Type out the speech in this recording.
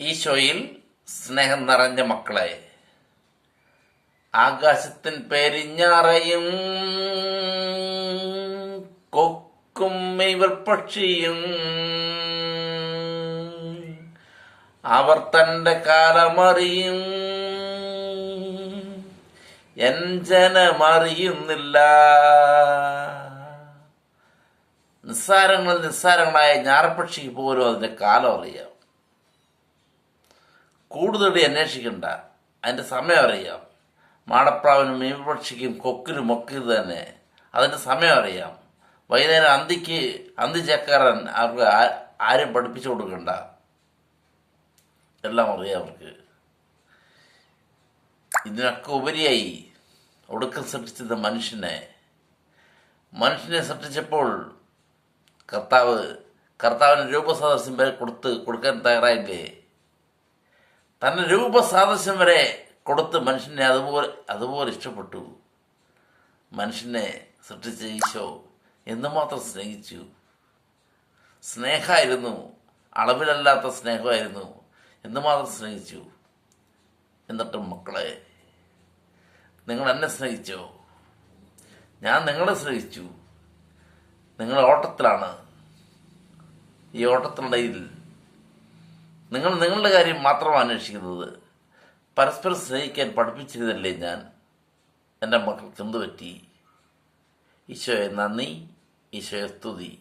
ഈശോയിൽ സ്നേഹം നിറഞ്ഞ മക്കളെ ആകാശത്തിൻ പെരിഞ്ഞാറയും കൊക്കും ഇവർ പക്ഷിയും. അവർ തന്റെ കാലമറിയും. എൻ ജനമറിയുന്നില്ല. നിസ്സാരങ്ങളിൽ നിസ്സാരങ്ങളായ ഞാറപ്പക്ഷിക്ക് പോലും അതിന്റെ കാലം അറിയാം. കൂടുതൽ അന്വേഷിക്കണ്ട. അതിന്റെ സമയം അറിയാം. മാടപ്രാവിനും മീൻപക്ഷിക്കും കൊക്കിനും ഒക്കെ ഇത് തന്നെ. അതിന്റെ സമയം അറിയാം. വൈകുന്നേരം അന്തിക്ക് അന്തി ചേക്കാരൻ അവർക്ക് ആരും പഠിപ്പിച്ചു കൊടുക്കണ്ട. എല്ലാം അറിയാം അവർക്ക്. ഇതിനൊക്കെ ഉപരിയായി ഒടുക്കം സൃഷ്ടിച്ചത് മനുഷ്യനെ. മനുഷ്യനെ സൃഷ്ടിച്ചപ്പോൾ കർത്താവ് കർത്താവിന് രൂപസദസ്യം വരെ കൊടുത്ത് കൊടുക്കാൻ തയ്യാറായില്ലേ? തന്റെ രൂപസാദൃശ്യം വരെ കൊടുത്ത് മനുഷ്യനെ അതുപോലെ അതുപോലെ ഇഷ്ടപ്പെട്ടു. മനുഷ്യനെ സൃഷ്ടിച്ച ഈശോ എന്തുമാത്രം സ്നേഹിച്ചു? സ്നേഹമായിരുന്നു. അളവിലല്ലാത്ത സ്നേഹമായിരുന്നു. എന്തുമാത്രം സ്നേഹിച്ചു? എന്നിട്ടും മക്കളെ നിങ്ങൾ എന്നെ സ്നേഹിച്ചോ? ഞാൻ നിങ്ങളെ സ്നേഹിച്ചു. നിങ്ങൾ ഓട്ടത്തിലാണ്. ഈ ഓട്ടത്തിനിടയിൽ നിങ്ങൾ നിങ്ങളുടെ കാര്യം മാത്രമാണ് അന്വേഷിക്കുന്നത് പരസ്പരം സ്നേഹിക്കാൻ പഠിപ്പിച്ചിരുന്നല്ലേ ഞാൻ? എന്റെ മക്കൾക്ക് എന്ത് ഈശോയെ നന്ദി. ഈശോയെ സ്തുതി.